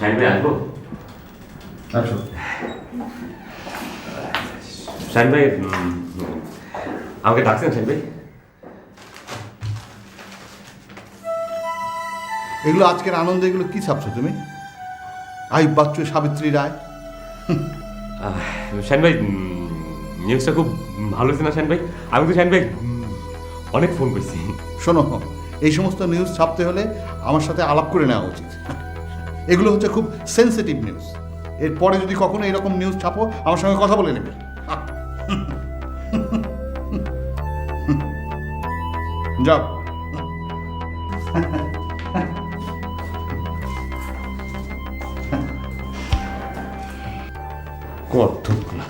ভাই আসব আসো শাহিন ভাই আমাকে ডাকছেন শাহিন ভাই এগুলো আজকের আনন্দ এগুলো কি ছাপছো তুমি? আইব বাচ্চু সাবিত্রী রায়। শাহিন ভাই নিউজটা খুব ভালো হয়েছে না শাহিন ভাই আমি তো শাহিন ভাই অনেক ফোন করছি। শোনো এই সমস্ত নিউজ ছাপতে হলে আমার সাথে আলাপ করে নেওয়া উচিত। এগুলো হচ্ছে খুব সেন্সিটিভ নিউজ এরপরে যদি কখনো এরকম নিউজ ছাপো, আমার সঙ্গে কথা বলে নেবে। যাও। কতগুলো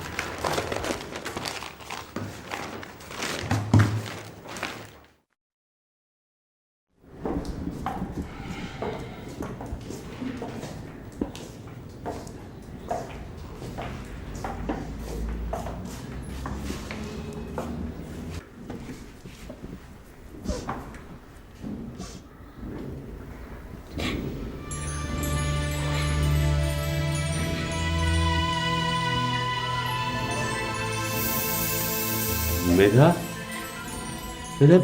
মেধা? মেধা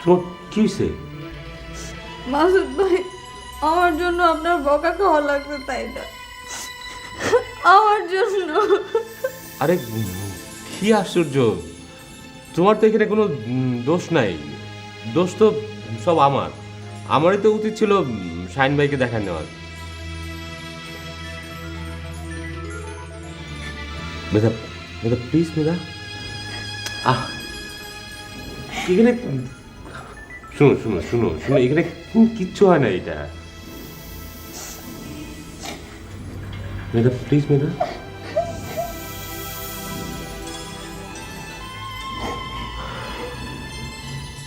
তোমার কি হয়েছে মাসুদ ভাই আমার জন্য আপনার বকা খাওয়া লাগবে তাই না? আমার জন্য। আরে কি আশ্চর্য। তোমার তো এখানে কোনো দোষ নাই। দোষ তো সব আমার। আমারই তো উচিত ছিল শাহিন ভাইকে দেখা নেওয়ার। মেধা মেধা প্লিজ মেধা। আহ এখানে শুনো শুনো শুনো শুনো এখানে কিচ্ছু হয় না এটা মেধা প্লিজ মেধা